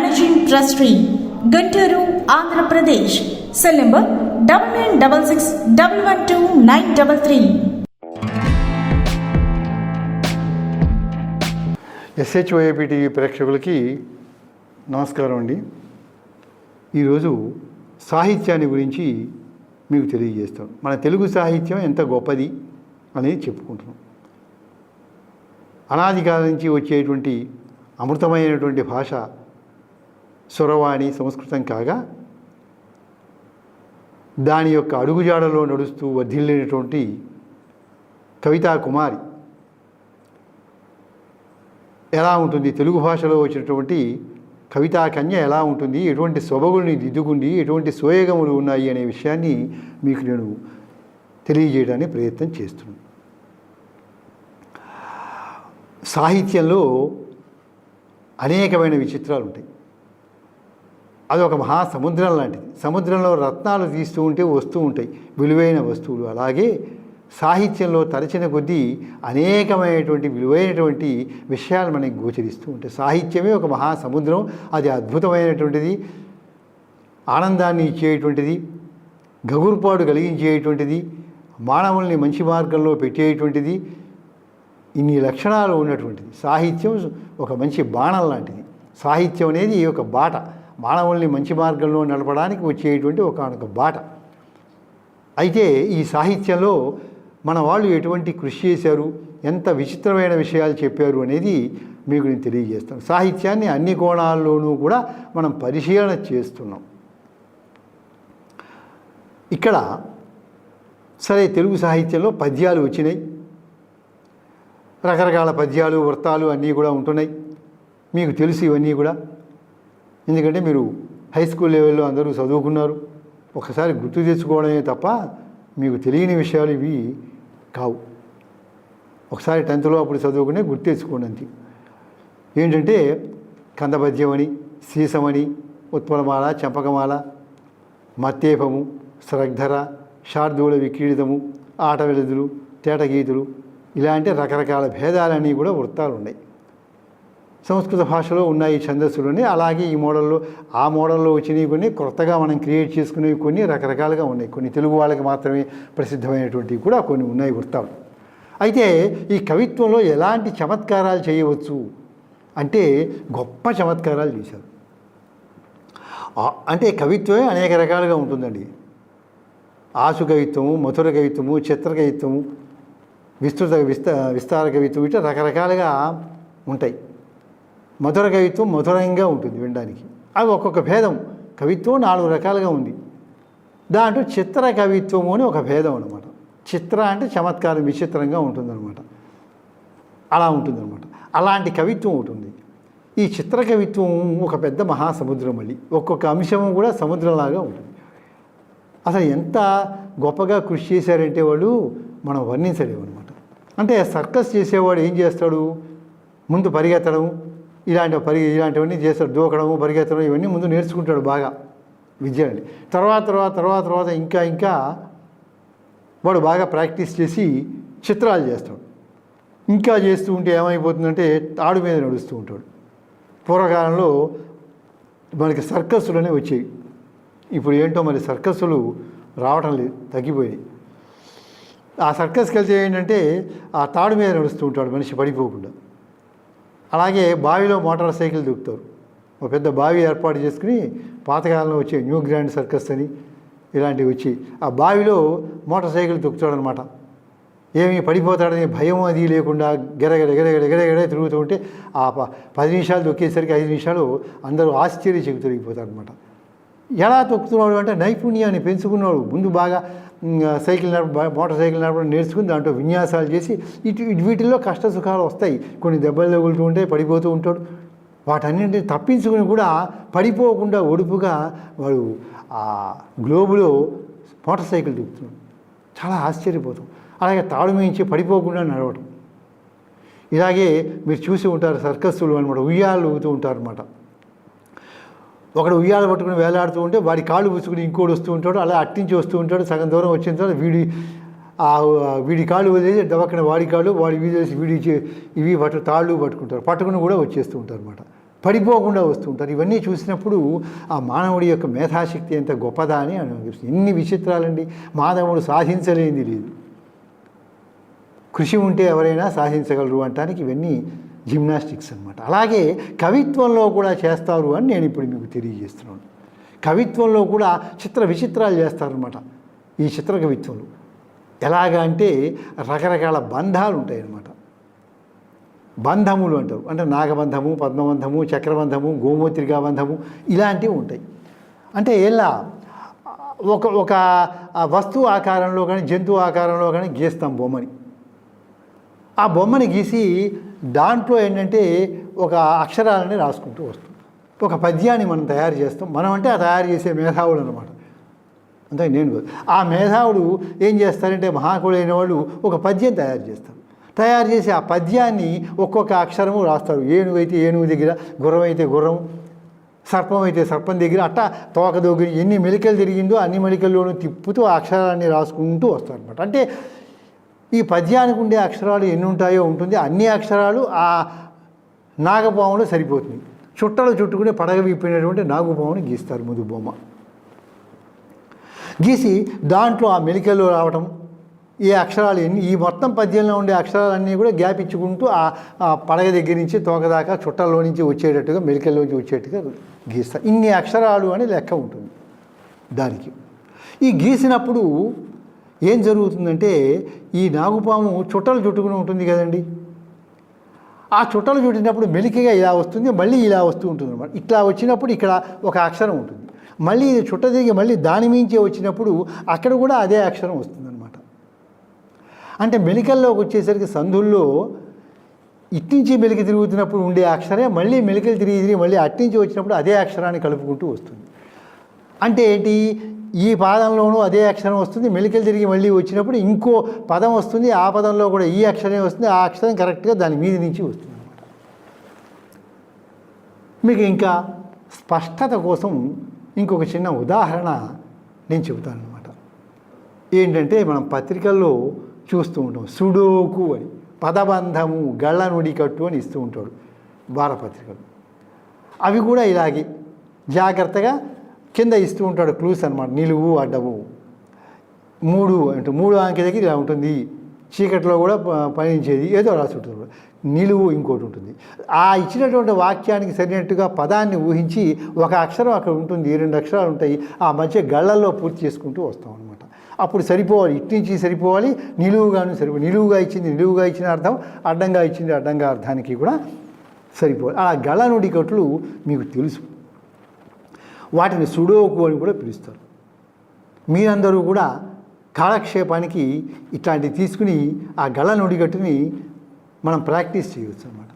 managing trustee Guntur Andhra Pradesh cell number double nine double six double one two nine double three SHOAP TV ప్రేక్షకులకి నమస్కారం అండి. ఈరోజు సాహిత్యాన్ని గురించి మీకు తెలియజేస్తాం. మన తెలుగు సాహిత్యం ఎంత గొప్పది అనేది చెప్పుకుంటున్నాం. అనాది కాలం నుంచి వచ్చేటువంటి అమృతమైనటువంటి భాష సురవాణి సంస్కృతం కాగా దాని యొక్క అడుగుజాడలో నడుస్తూ వర్ధిల్లినటువంటి కవితా కుమారి. ఎలా ఉంటుంది? తెలుగు భాషలో వచ్చినటువంటి కవితా కన్య ఎలా ఉంటుంది? ఎటువంటి సొబగుల్ని దిద్దుకుంది? ఎటువంటి సోయగములు ఉన్నాయి అనే విషయాన్ని మీకు నేను తెలియజేయడానికి ప్రయత్నం చేస్తున్నాను. సాహిత్యంలో అనేకమైన విచిత్రాలు ఉంటాయి అది ఒక మహాసముద్రం లాంటిది. సముద్రంలో రత్నాలు తీస్తూ ఉంటే వస్తూ ఉంటాయి. విలువైన వస్తువులు. అలాగే సాహిత్యంలో తరచిన కొద్దీ అనేకమైనటువంటి విలువైనటువంటి విషయాలు మనకి గోచరిస్తూ ఉంటాయి. సాహిత్యమే ఒక మహాసముద్రం. అది అద్భుతమైనటువంటిది. ఆనందాన్ని ఇచ్చేటువంటిది. గగురుపాటు కలిగించేటువంటిది. మానవుల్ని మంచి మార్గంలో పెట్టేటువంటిది. ఇన్ని లక్షణాలు ఉన్నటువంటిది. సాహిత్యం ఒక మంచి బాణం లాంటిది. సాహిత్యం అనేది ఒక బాట. మానవుల్ని మంచి మార్గంలో నడపడానికి వచ్చేటువంటి ఒకనొక బాట. అయితే ఈ సాహిత్యంలో మన వాళ్ళు ఎటువంటి కృషి చేశారు? ఎంత విచిత్రమైన విషయాలు చెప్పారు అనేది మీకు నేను తెలియజేస్తాను. సాహిత్యాన్ని అన్ని కోణాల్లోనూ కూడా మనం పరిశీలన చేస్తున్నాం. ఇక్కడ సరే తెలుగు సాహిత్యంలో పద్యాలు వచ్చినాయి. రకరకాల పద్యాలు వృత్తాలు అన్నీ కూడా ఉంటున్నాయి. మీకు తెలుసు ఇవన్నీ కూడా. ఎందుకంటే మీరు హై స్కూల్ లెవెల్లో అందరూ చదువుకున్నారు. ఒకసారి గుర్తు తెచ్చుకోవడమే తప్ప మీకు తెలియని విషయాలు ఇవి కావు. ఒకసారి టెన్త్లో అప్పుడు చదువుకునే గుర్తు తెచ్చుకోండి అంతే. ఏంటంటే కందపద్యమని సీసమని ఉత్పలమాల చంపకమాల మత్తేపము శ్రగ్ధర శార్దూల విక్రీడితము ఆట వెలుదులు తేటగీతులు ఇలాంటి రకరకాల భేదాలన్నీ కూడా వృత్తాలు ఉన్నాయి సంస్కృత భాషలో ఉన్నాయి ఛందస్సులోనే. అలాగే ఈ మోడల్లో ఆ మోడల్లో వచ్చినవి కొన్ని కొత్తగా మనం క్రియేట్ చేసుకునేవి కొన్ని రకరకాలుగా ఉన్నాయి. కొన్ని తెలుగు వాళ్ళకి మాత్రమే ప్రసిద్ధమైనటువంటివి కూడా కొన్ని ఉన్నాయి వృత్తాలు అయితే ఈ కవిత్వంలో ఎలాంటి చమత్కారాలు చేయవచ్చు అంటే గొప్ప చమత్కారాలు చేశారు. అంటే కవిత్వమే అనేక రకాలుగా ఉంటుందండి. ఆశు కవిత్వము మధుర కవిత్వము చిత్ర కవిత్వము విస్తృత విస్త విస్తార కవిత్వం ఇట్లా రకరకాలుగా ఉంటాయి. మధుర కవిత్వం మధురంగా ఉంటుంది వినడానికి. అవి ఒక్కొక్క భేదం. కవిత్వం నాలుగు రకాలుగా ఉంది. దాంట్లో చిత్ర కవిత్వము అని ఒక భేదం అనమాట చిత్ర అంటే చమత్కారం విచిత్రంగా ఉంటుందన్నమాట. అలా ఉంటుందన్నమాట. అలాంటి కవిత్వం ఉంటుంది ఈ చిత్ర కవిత్వం ఒక పెద్ద మహాసముద్రం మళ్ళీ. ఒక్కొక్క అంశము కూడా సముద్రంలాగా ఉంటుంది. అసలు ఎంత గొప్పగా కృషి చేశారంటే వాళ్ళు మనం వర్ణించలేము అనమాట అంటే సర్కస్ చేసేవాడు ఏం చేస్తాడు? ముందు పరిగెత్తడం ఇలాంటి పరి ఇలాంటివన్నీ చేస్తాడు దూకడము పరిగెత్తడం ఇవన్నీ ముందు నేర్చుకుంటాడు బాగా విద్యని తర్వాత తర్వాత తర్వాత తర్వాత ఇంకా ఇంకా వాడు బాగా ప్రాక్టీస్ చేసి చిత్రాలు చేస్తాడు. ఇంకా చేస్తూ ఉంటే ఏమైపోతుందంటే తాడు మీద నడుస్తూ ఉంటాడు. పూర్వకాలంలో మనకి సర్కస్సులనే వచ్చాయి ఇప్పుడు ఏంటో మరి సర్కస్సులు రావటం లేదు తగ్గిపోయాయి. ఆ సర్కస్కి వెళ్తే ఏంటంటే ఆ తాడు మీద నడుస్తూ ఉంటాడు మనిషి పడిపోకుండా. అలాగే బావిలో మోటార్ సైకిల్ దూకుతారు. ఒక పెద్ద బావి ఏర్పాటు చేసుకుని పాతకాలంలో వచ్చే న్యూ గ్రాండ్ సర్కస్ అని ఇలాంటివి వచ్చి ఆ బావిలో మోటార్ సైకిల్ దొక్కుతాడు అనమాట ఏమి పడిపోతాడని భయం అది లేకుండా గెరగెర గెరగెర తిరుగుతూ ఉంటే ఆ ప- పది నిమిషాలు తొక్కేసరికి ఐదు నిమిషాలు అందరూ ఆశ్చర్య చెవి తొలగిపోతారు అనమాట ఎలా తొక్కుతున్నాడు అంటే నైపుణ్యాన్ని పెంచుకున్నాడు. ముందు బాగా సైకిల్ నడప మోటార్ సైకిల్ నడపడం నేర్చుకుని దాంట్లో విన్యాసాలు చేసి ఇటు ఇటు వీటిల్లో కష్ట సుఖాలు వస్తాయి. కొన్ని దెబ్బలు తగులుతూ ఉంటాయి పడిపోతూ ఉంటాడు. వాటన్నింటిని తప్పించుకుని కూడా పడిపోకుండా ఒడుపుగా వాడు ఆ గ్లోబులో మోటార్ సైకిల్ తిప్పుతున్నాడు చాలా ఆశ్చర్యపోతాం. అలాగే తాడు మించి పడిపోకుండా నడవటం. ఇలాగే మీరు చూసి ఉంటారు సర్కస్సులు అనమాట ఉయ్యాలు ఊగుతూ ఉంటారు అనమాట ఒకడు ఉయ్యాల పట్టుకుని వేలాడుతూ ఉంటే వాడి కాళ్ళు పూసుకుని ఇంకోటి వస్తూ ఉంటాడు అలా అట్టించి వస్తూ ఉంటాడు సగం దూరం వచ్చిన తర్వాత వీడి వీడి కాళ్ళు వదిలేసి దవక్కన వాడి కాళ్ళు వాడి వీధేసి వీడి ఇవి పట్టు తాళ్ళు పట్టుకుంటారు. పట్టుకుని కూడా వచ్చేస్తూ ఉంటారు అనమాట పడిపోకుండా వస్తూ ఉంటారు. ఇవన్నీ చూసినప్పుడు ఆ మానవుడి యొక్క మేధాశక్తి ఎంత గొప్పదా అని అనిపిస్తుంది. ఎన్ని విచిత్రాలండి. మానవుడు సాధించలేనిది లేదు. కృషి ఉంటే ఎవరైనా సాధించగలరు అంటానికి ఇవన్నీ జిమ్నాస్టిక్స్ అన్నమాట. అలాగే కవిత్వంలో కూడా చేస్తారు అని నేను ఇప్పుడు మీకు తెలియజేస్తున్నాను. కవిత్వంలో కూడా చిత్ర విచిత్రాలు చేస్తారనమాట ఈ చిత్ర కవిత్వంలో. ఎలాగా అంటే రకరకాల బంధాలు ఉంటాయన్నమాట. బంధములు అంటారు. అంటే నాగబంధము పద్మబంధము చక్రబంధము గోమూత్రికా బంధము ఇలాంటివి ఉంటాయి. అంటే ఎలా? ఒక ఒక వస్తువు ఆకారంలో కానీ జంతువు ఆకారంలో కానీ గీస్తాం బొమ్మని. ఆ బొమ్మని గీసి దాంట్లో ఏంటంటే ఒక అక్షరాలని రాసుకుంటూ వస్తాం ఒక పద్యాన్ని మనం తయారు చేస్తాం. మనం అంటే ఆ తయారు చేసే మేధావులు అనమాట అంతే నేను ఆ మేధావుడు ఏం చేస్తారంటే మహాకుడైన వాళ్ళు ఒక పద్యం తయారు చేస్తారు. తయారు చేసి ఆ పద్యాన్ని ఒక్కొక్క అక్షరము రాస్తారు. ఏనుగు అయితే ఏనుగు దగ్గర గుర్రం అయితే గుర్రం సర్పం అయితే సర్పం దగ్గర అట్టా తోక దగ్గర ఎన్ని మెలికలు తిరిగిందో అన్ని మెలికల్లోనూ తిప్పుతూ ఆ అక్షరాన్ని రాసుకుంటూ వస్తారనమాట అంటే ఈ పద్యానికి ఉండే అక్షరాలు ఎన్ని ఉంటాయో ఉంటుంది. అన్ని అక్షరాలు ఆ నాగపాములో సరిపోతుంది. చుట్టలు చుట్టుకుని పడగ విప్పినటువంటి నాగుపాముని గీస్తారు ముందు బొమ్మ గీసి దాంట్లో ఆ మెలికల్లో రావటం ఈ అక్షరాలు ఎన్ని ఈ మొత్తం పద్యంలో ఉండే అక్షరాలన్నీ కూడా గ్యాప్ ఇచ్చుకుంటూ ఆ పడగ దగ్గర నుంచి తోకదాకా చుట్టల్లో నుంచి వచ్చేటట్టుగా మెలికల్లోంచి వచ్చేట్టుగా గీస్తారు. ఇన్ని అక్షరాలు అని లెక్క ఉంటుంది దానికి. ఈ గీసినప్పుడు ఏం జరుగుతుందంటే ఈ నాగుపాము చుట్టలు చుట్టుకుని ఉంటుంది కదండి. ఆ చుట్టలు చుట్టినప్పుడు మెలికగా ఇలా వస్తుంది మళ్ళీ ఇలా వస్తూ ఉంటుంది అనమాట ఇట్లా వచ్చినప్పుడు ఇక్కడ ఒక అక్షరం ఉంటుంది. మళ్ళీ ఇది చుట్ట తిరిగి మళ్ళీ దాని మించి వచ్చినప్పుడు అక్కడ కూడా అదే అక్షరం వస్తుందన్నమాట అంటే మెలికల్లోకి వచ్చేసరికి సందుల్లో ఇట్టించి మెలికి తిరుగుతున్నప్పుడు ఉండే అక్షరే మళ్ళీ మెలికలు తిరిగి తిరిగి మళ్ళీ అట్టించి వచ్చినప్పుడు అదే అక్షరాన్ని కలుపుకుంటూ వస్తుంది. అంటే ఏంటి? ఈ పాదంలోనూ అదే అక్షరం వస్తుంది. మెలికలు తిరిగి మళ్ళీ వచ్చినప్పుడు ఇంకో పదం వస్తుంది. ఆ పదంలో కూడా ఈ అక్షరమే వస్తుంది. ఆ అక్షరం కరెక్ట్గా దాని మీద నుంచి వస్తుంది. అనమాట మీకు ఇంకా స్పష్టత కోసం ఇంకొక చిన్న ఉదాహరణ నేను చెబుతాను అనమాట ఏంటంటే మనం పత్రికల్లో చూస్తూ ఉంటాం. సుడోకు అని పదబంధము గళ్ళ నుడి కట్టు అని ఇస్తూ ఉంటాడు వారపత్రికలు. అవి కూడా ఇలాగే జాగ్రత్తగా కింద ఇస్తూ ఉంటాడు క్లూస్ అనమాట నిలువు అడ్డము మూడు అంటే మూడు అంకె దగ్గర ఇలా ఉంటుంది. చీకట్లో కూడా ప- పయనించేది. ఏదో రాసి ఉంటుంది నిలువు ఇంకోటి ఉంటుంది. ఆ ఇచ్చినటువంటి వాక్యానికి సరినట్టుగా పదాన్ని ఊహించి ఒక అక్షరం అక్కడ ఉంటుంది. రెండు అక్షరాలు ఉంటాయి. ఆ మధ్య గళ్ళల్లో పూర్తి చేసుకుంటూ వస్తాం అనమాట అప్పుడు సరిపోవాలి. ఇటు నుంచి సరిపోవాలి. నిలువుగాను సరిపో నిలువుగా ఇచ్చింది నిలువుగా ఇచ్చిన అర్థం. అడ్డంగా ఇచ్చింది అడ్డంగా అర్థానికి కూడా సరిపోవాలి. ఆ గళ్ళ నుడికట్లు మీకు తెలుసు. వాటిని సుడోకు అని కూడా పిలుస్తారు. మీరందరూ కూడా కాలక్షేపానికి ఇట్లాంటివి తీసుకుని ఆ గళ నుడిగట్టుని మనం ప్రాక్టీస్ చేయవచ్చు అన్నమాట.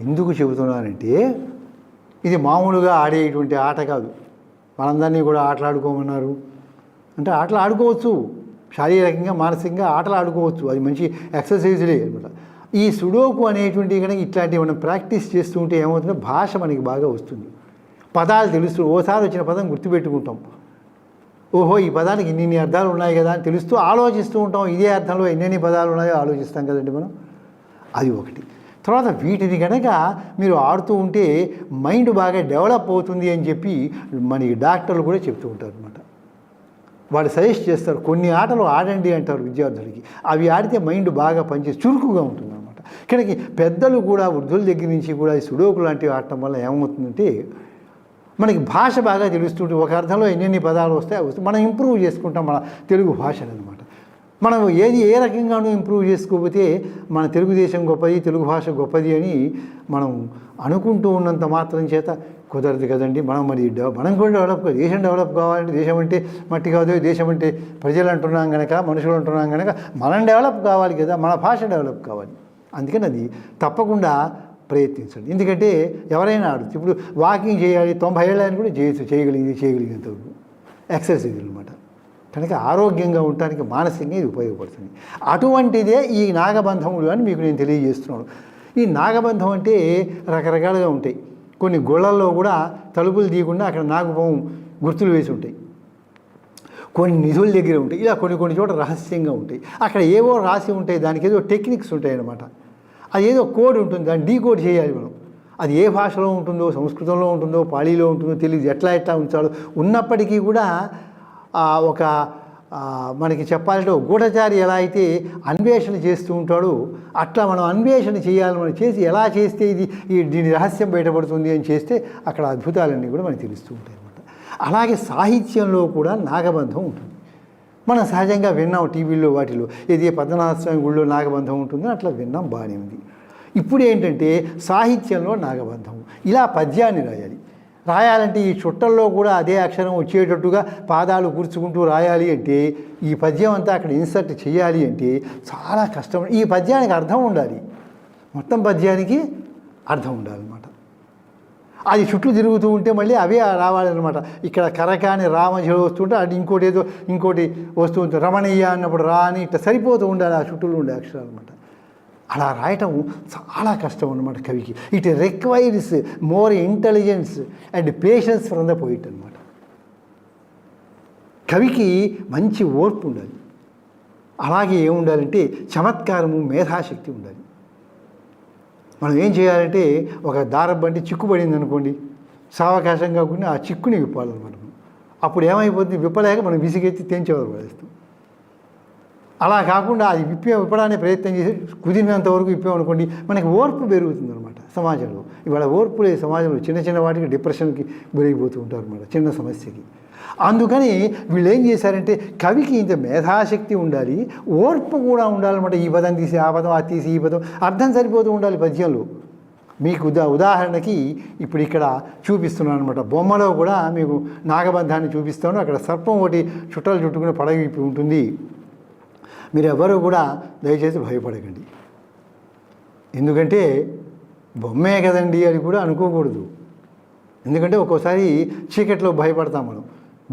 ఎందుకు చెబుతున్నానంటే ఇది మామూలుగా ఆడేటువంటి ఆట కాదు. మనందరినీ కూడా ఆటలు ఆడుకోమన్నారు అంటే ఆటలు ఆడుకోవచ్చు. శారీరకంగా మానసికంగా ఆటలు ఆడుకోవచ్చు. అది మంచి ఎక్సర్సైజులే అనమాట. ఈ సుడోకు అనేటువంటి కనుక ఇట్లాంటివి మనం ప్రాక్టీస్ చేస్తూ ఉంటే ఏమవుతుందో భాష మనకి బాగా వస్తుంది. పదాలు తెలుస్తూ ఓసారి వచ్చిన పదం గుర్తుపెట్టుకుంటాం. ఓహో ఈ పదానికి ఇన్ని అర్థాలు ఉన్నాయి కదా అని తెలుస్తూ ఆలోచిస్తూ ఉంటాం. ఇదే అర్థంలో ఎన్నెన్ని పదాలు ఉన్నాయో ఆలోచిస్తాం కదండి మనం. అది ఒకటి. తర్వాత వీటిని కనుక మీరు ఆడుతూ ఉంటే మైండ్ బాగా డెవలప్ అవుతుంది అని చెప్పి మనకి డాక్టర్లు కూడా చెప్తూ ఉంటారు అనమాట వాళ్ళు సజెస్ట్ చేస్తారు కొన్ని ఆటలు ఆడండి అంటారు విద్యార్థులకి. అవి ఆడితే మైండ్ బాగా పనిచేసి చురుకుగా ఉంటుంది అనమాట ఇక్కడికి పెద్దలు కూడా వృద్ధుల దగ్గర నుంచి కూడా ఈ సుడోకు లాంటివి ఆడటం వల్ల ఏమవుతుందంటే మనకి భాష బాగా తెలుస్తుంటే ఒక అర్థంలో ఎన్నెన్ని పదాలు వస్తాయి వస్తాయి. మనం ఇంప్రూవ్ చేసుకుంటాం మన తెలుగు భాషను అనమాట మనం ఏది ఏ రకంగానూ ఇంప్రూవ్ చేసుకోకపోతే మన తెలుగుదేశం గొప్పది తెలుగు భాష గొప్పది అని మనం అనుకుంటూ ఉన్నంత మాత్రం చేత కుదరదు కదండి. మనం మరి మనం కూడా డెవలప్ దేశం డెవలప్ కావాలంటే దేశం అంటే మట్టి కాదు దేశం అంటే ప్రజలు అంటున్నాం కనుక మనుషులు అంటున్నాం కనుక మనం డెవలప్ కావాలి కదా మన భాష డెవలప్ కావాలి. అందుకని అది తప్పకుండా ప్రయత్నించండి. ఎందుకంటే ఎవరైనా ఆడచ్చు ఇప్పుడు వాకింగ్ చేయాలి తొంభై ఏళ్ళని కూడా చేయొచ్చు చేయగలిగింది చేయగలిగినంత వరకు ఎక్సర్సైజ్ అనమాట. కనుక ఆరోగ్యంగా ఉండటానికి మానసికంగా ఇది ఉపయోగపడుతుంది. అటువంటిదే ఈ నాగబంధములు అని మీకు నేను తెలియజేస్తున్నాను. ఈ నాగబంధం అంటే రకరకాలుగా ఉంటాయి. కొన్ని గుళ్ళల్లో కూడా తలుపులు తీయకుండా అక్కడ నాగభవం గుర్తులు వేసి ఉంటాయి. కొన్ని నిధుల దగ్గర ఉంటాయి. ఇలా కొన్ని కొన్ని చోట్ల రహస్యంగా ఉంటాయి. అక్కడ ఏవో రాసి ఉంటాయి. దానికి ఏదో టెక్నిక్స్ ఉంటాయి అన్నమాట అది ఏదో కోడ్ ఉంటుంది దాన్ని డీకోడ్ చేయాలి మనం. అది ఏ భాషలో ఉంటుందో సంస్కృతంలో ఉంటుందో పాళీలో ఉంటుందో తెలియదు ఎట్లా ఎట్లా ఉంచాలో. ఉన్నప్పటికీ కూడా ఒక మనకి చెప్పాలంటే గూఢచారి ఎలా అయితే అన్వేషణ చేస్తూ ఉంటాడో అట్లా మనం అన్వేషణ చేయాలి మనం చేసి ఎలా చేస్తే ఇది ఈ దీని రహస్యం బయటపడుతుంది అని చేస్తే అక్కడ అద్భుతాలన్నీ కూడా మనకి తెలుస్తూ ఉంటాయి అన్నమాట. అలాగే సాహిత్యంలో కూడా నాగబంధం ఉంటుంది. మనం సహజంగా విన్నాం టీవీలో వాటిలో ఇది పద్మనాభస్వామి గుళ్ళో నాగబంధం ఉంటుంది అట్లా విన్నాం బాగానే ఉంది. ఇప్పుడు ఏంటంటే సాహిత్యంలో నాగబంధం ఇలా పద్యాన్ని రాయాలి. రాయాలంటే ఈ చుట్టల్లో కూడా అదే అక్షరం వచ్చేటట్టుగా పాదాలు కూర్చుకుంటూ రాయాలి అంటే ఈ పద్యం అంతా అక్కడ ఇన్సర్ట్ చేయాలి అంటే చాలా కష్టం. ఈ పద్యానికి అర్థం ఉండాలి. మొత్తం పద్యానికి అర్థం ఉండాలన్నమాట అది చుట్టూ తిరుగుతూ ఉంటే మళ్ళీ అవే రావాలన్నమాట. ఇక్కడ కరక అని వస్తుంటే అది ఇంకోటి ఏదో ఇంకోటి వస్తూ ఉంటుంది. రమణీయ అన్నప్పుడు రా అని ఇట్లా సరిపోతూ ఉండాలి ఆ చుట్టూలో ఉండే అక్షరాలు అనమాట అలా రాయటం చాలా కష్టం అనమాట కవికి. It requires more intelligence and patience from the poet అనమాట కవికి మంచి ఓర్పు ఉండాలి. అలాగే ఏముండాలంటే చమత్కారము మేధాశక్తి ఉండాలి. మనం ఏం చేయాలంటే ఒక దారం బండి చిక్కుపడింది అనుకోండి సావకాశం కాకుండా ఆ చిక్కుని విప్పాలి మనం. అప్పుడు ఏమైపోతుంది విప్పలేక మనం విసిగెత్తి తెంచేవారు పడేస్తాం అలా కాకుండా అది విప్పే విప్పడానికి ప్రయత్నం చేసి కుదిరినంత వరకు విప్పామనుకోండి మనకి ఓర్పు పెరుగుతుంది అనమాట సమాజంలో. ఇవాళ ఓర్పు లేదు సమాజంలో చిన్న చిన్న వాటికి డిప్రెషన్కి గురైపోతూ ఉంటారు అనమాట చిన్న సమస్యకి. అందుకని వీళ్ళు ఏం చేశారంటే కవికి ఇంత మేధాశక్తి ఉండాలి ఓర్పు కూడా ఉండాలన్నమాట. ఈ పదం తీసి ఆ పదం అది తీసి ఈ పదం అర్థం సరిపోతూ ఉండాలి పద్యంలో. మీకు ఉదా ఉదాహరణకి ఇప్పుడు ఇక్కడ చూపిస్తున్నాను అనమాట బొమ్మలో కూడా మీకు నాగబంధాన్ని చూపిస్తాను. అక్కడ సర్పం ఒకటి చుట్టాలు చుట్టుకుని పడవి ఉంటుంది. మీరు ఎవరు కూడా దయచేసి భయపడకండి. ఎందుకంటే బొమ్మే కదండి అని కూడా అనుకోకూడదు. ఎందుకంటే ఒక్కోసారి చీకట్లో భయపడతాం మనం.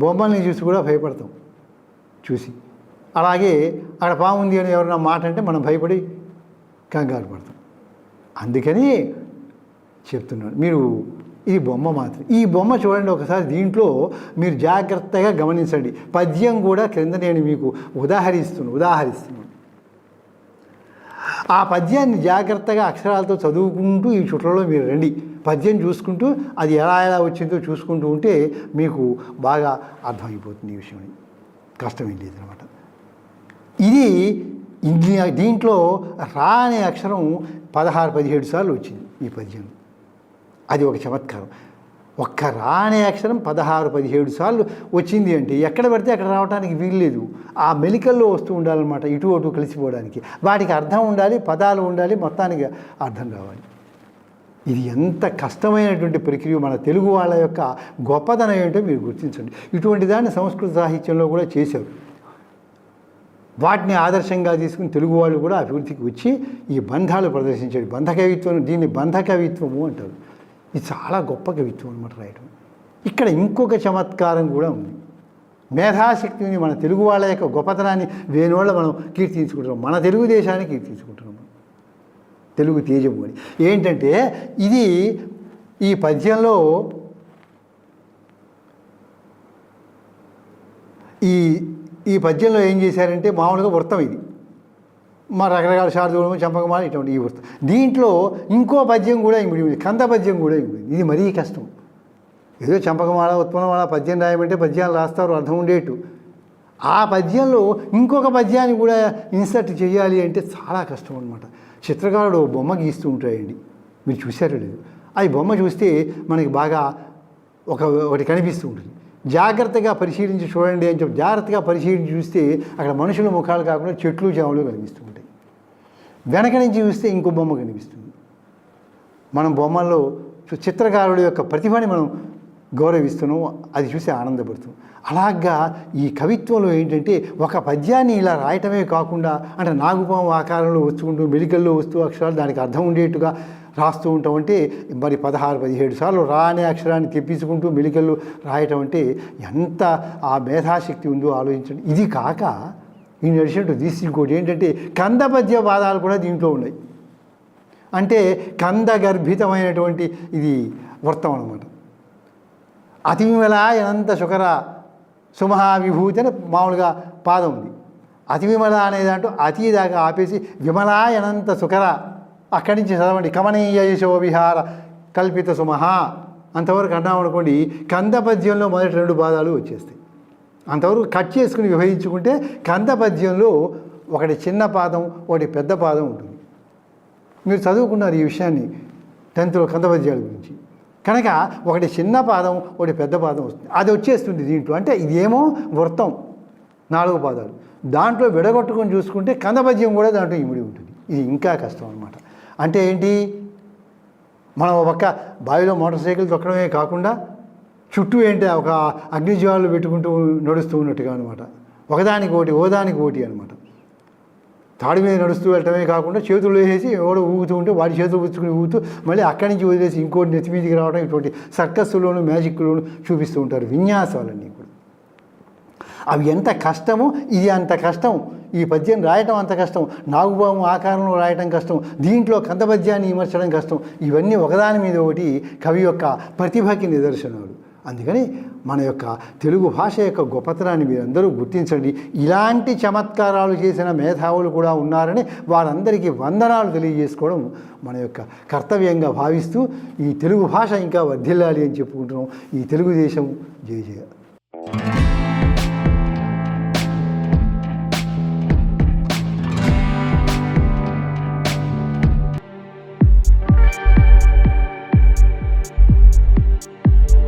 బొమ్మల్ని చూసి కూడా భయపడతాం. చూసి. అలాగే అక్కడ పాము ఉంది అని ఎవరైనా మాట అంటే మనం భయపడి కంగారు పడతాం. అందుకని చెప్తున్నాను మీరు ఇది బొమ్మ మాత్రం ఈ బొమ్మ చూడండి ఒకసారి దీంట్లో మీరు జాగ్రత్తగా గమనించండి. పద్యం కూడా క్రింద నేను మీకు ఉదాహరిస్తున్నాను ఉదాహరిస్తున్నాను ఆ పద్యాన్ని జాగ్రత్తగా అక్షరాలతో చదువుకుంటూ ఈ చుట్టలో మీరు రండి. పద్యం చూసుకుంటూ అది ఎలా ఎలా వచ్చిందో చూసుకుంటూ ఉంటే మీకు బాగా అర్థమైపోతుంది ఈ విషయం. కష్టమేం లేదనమాట. ఇది ఇది- దీంట్లో రా అనే అక్షరం పదహారు పదిహేడు సార్లు వచ్చింది ఈ పద్యం. అది ఒక చమత్కారం. ఒక్క రా అనే అక్షరం పదహారు పదిహేడు సార్లు వచ్చింది అంటే ఎక్కడ పడితే అక్కడ రావడానికి వీల్లేదు. ఆ మెలికల్లో వస్తూ ఉండాలన్నమాట ఇటు అటు కలిసిపోవడానికి. వాటికి అర్థం ఉండాలి పదాలు ఉండాలి మొత్తానికి అర్థం కావాలి. ఇది ఎంత కష్టమైనటువంటి ప్రక్రియ మన తెలుగు వాళ్ళ యొక్క గొప్పదనం ఏంటో మీరు గుర్తించండి. ఇటువంటి దాన్ని సంస్కృత సాహిత్యంలో కూడా చేశారు. వాటిని ఆదర్శంగా తీసుకుని తెలుగు వాళ్ళు కూడా అభివృద్ధికి వచ్చి ఈ బంధాలు ప్రదర్శించాడు బంధ కవిత్వం దీన్ని బంధ కవిత్వము అంటారు. ఇది చాలా గొప్ప కవిత్వం అనమాట రాయడం ఇక్కడ ఇంకొక చమత్కారం కూడా ఉంది. మేధాశక్తిని మన తెలుగు వాళ్ళ యొక్క గొప్పతనాన్ని వేణోళ్ళ మనం కీర్తించుకుంటున్నాం. మన తెలుగుదేశాన్ని కీర్తించుకుంటున్నాం. తెలుగు తేజము అని ఏంటంటే ఇది ఈ పద్యంలో ఈ ఈ పద్యంలో ఏం చేశారంటే మామూలుగా వృత్తం ఇది. మా రకరకాల శారదూడము చంపకమాల ఇటువంటి ఈ వృత్తం. దీంట్లో ఇంకో పద్యం కూడా ఇమిడి ఉంది. కంద పద్యం కూడా ఇమిడి ఇది మరీ కష్టం. ఏదో చంపకమాల ఉత్పన్నమాల పద్యం రాయమంటే పద్యాలు రాస్తారు అర్థం ఉండేట్టు. ఆ పద్యంలో ఇంకొక పద్యాన్ని కూడా ఇన్సర్ట్ చేయాలి అంటే చాలా కష్టం అనమాట చిత్రకారుడు బొమ్మ గీస్తూ ఉంటాయండి మీరు చూసారో లేదు. ఆ బొమ్మ చూస్తే మనకి బాగా ఒక ఒకటి కనిపిస్తూ ఉంటుంది. జాగ్రత్తగా పరిశీలించి చూడండి అని చెప్పి జాగ్రత్తగా పరిశీలించి చూస్తే అక్కడ మనుషుల ముఖాలు కాకుండా చెట్లు జాములు కనిపిస్తూ ఉంటాయి. వెనక నుంచి చూస్తే ఇంకో బొమ్మ కనిపిస్తుంది. మనం బొమ్మల్లో చిత్రకారుడు యొక్క ప్రతిభని మనం గౌరవిస్తున్నాం అది చూసి ఆనందపడుతున్నాం అలాగా ఈ కవిత్వంలో ఏంటంటే ఒక పద్యాన్ని ఇలా రాయటమే కాకుండా అంటే నాగుపాము ఆకారంలో వచ్చుకుంటూ మెలికల్లో వస్తూ అక్షరాలు దానికి అర్థం ఉండేట్టుగా రాస్తూ ఉంటాం. అంటే మరి పదహారు పదిహేడు సార్లు రా అనే అక్షరాన్ని తెప్పించుకుంటూ మెలికల్లో రాయటం అంటే ఎంత ఆ మేధాశక్తి ఉందో ఆలోచించండి. ఇది కాక ఈ నడిచినట్టు తీసి ఇంకోటి ఏంటంటే కంద పద్య వాదాలు కూడా దీంట్లో ఉన్నాయి. అంటే కంద గర్భితమైనటువంటి ఇది వృత్తం అనమాట అతివిమల ఎనంత శుకర సుమహావిభూతి అని మామూలుగా పాదం ఉంది. అతివిమల అనే దాంట్లో అతి దాకా ఆపేసి విమల ఎనంత సుకర అక్కడి నుంచి చదవండి. కమనీయ యశో విహార కల్పిత సుమహ. అంతవరకు అన్నామనుకోండి కంద పద్యంలో మొదటి రెండు పాదాలు వచ్చేస్తాయి. అంతవరకు కట్ చేసుకుని విభజించుకుంటే కందపద్యంలో ఒకటి చిన్న పాదం ఒకటి పెద్ద పాదం ఉంటుంది. మీరు చదువుకున్నారు ఈ విషయాన్ని టెన్త్లో కందపద్యాల గురించి. కనుక ఒకటి చిన్న పాదం ఒకటి పెద్ద పాదం వస్తుంది. అది వచ్చేస్తుంది దీంట్లో. అంటే ఇదేమో వృత్తం నాలుగు పాదాలు. దాంట్లో విడగొట్టుకొని చూసుకుంటే కందపద్యం కూడా దాంట్లో ఇమిడి ఉంటుంది. ఇది ఇంకా కష్టం అనమాట అంటే ఏంటి? మనం ఒక పక్క బావిలో మోటార్ సైకిల్ తొక్కడమే కాకుండా చుట్టూ ఏంటి? ఒక అగ్నిజ్వాలు పెట్టుకుంటూ నడుస్తూ ఉన్నట్టుగా అనమాట ఒకదానికి ఒకటి ఓదానికి ఒకటి అనమాట తాడి మీద నడుస్తూ వెళ్ళటమే కాకుండా చేతులు వేసేసి ఎవడో ఊగుతూ ఉంటే వాడి చేతులు పుచ్చుకుని ఊగుతూ మళ్ళీ అక్కడి నుంచి వదిలేసి ఇంకోటి నెత్తి మీదకి రావడం ఇటువంటి సర్కస్లోను మ్యాజిక్లోను చూపిస్తూ ఉంటారు విన్యాసాలన్నీ కూడా. అవి ఎంత కష్టమో ఇది అంత కష్టం. ఈ పద్యం రాయటం అంత కష్టం. నాగుబాము ఆకారంలో రాయటం కష్టం. దీంట్లో కందపద్యాన్ని విమర్శడం కష్టం. ఇవన్నీ ఒకదాని మీద ఒకటి కవి యొక్క ప్రతిభకి నిదర్శనాలు. అందుకని మన యొక్క తెలుగు భాష యొక్క గొప్పతనాన్ని మీరందరూ గుర్తించండి. ఇలాంటి చమత్కారాలు చేసిన మేధావులు కూడా ఉన్నారని వారందరికీ వందనాలు తెలియజేసుకోవడం మన యొక్క కర్తవ్యంగా భావిస్తూ ఈ తెలుగు భాష ఇంకా వర్ధిల్లాలి అని చెప్పుకుంటున్నాం. ఈ తెలుగుదేశం జయ జయ.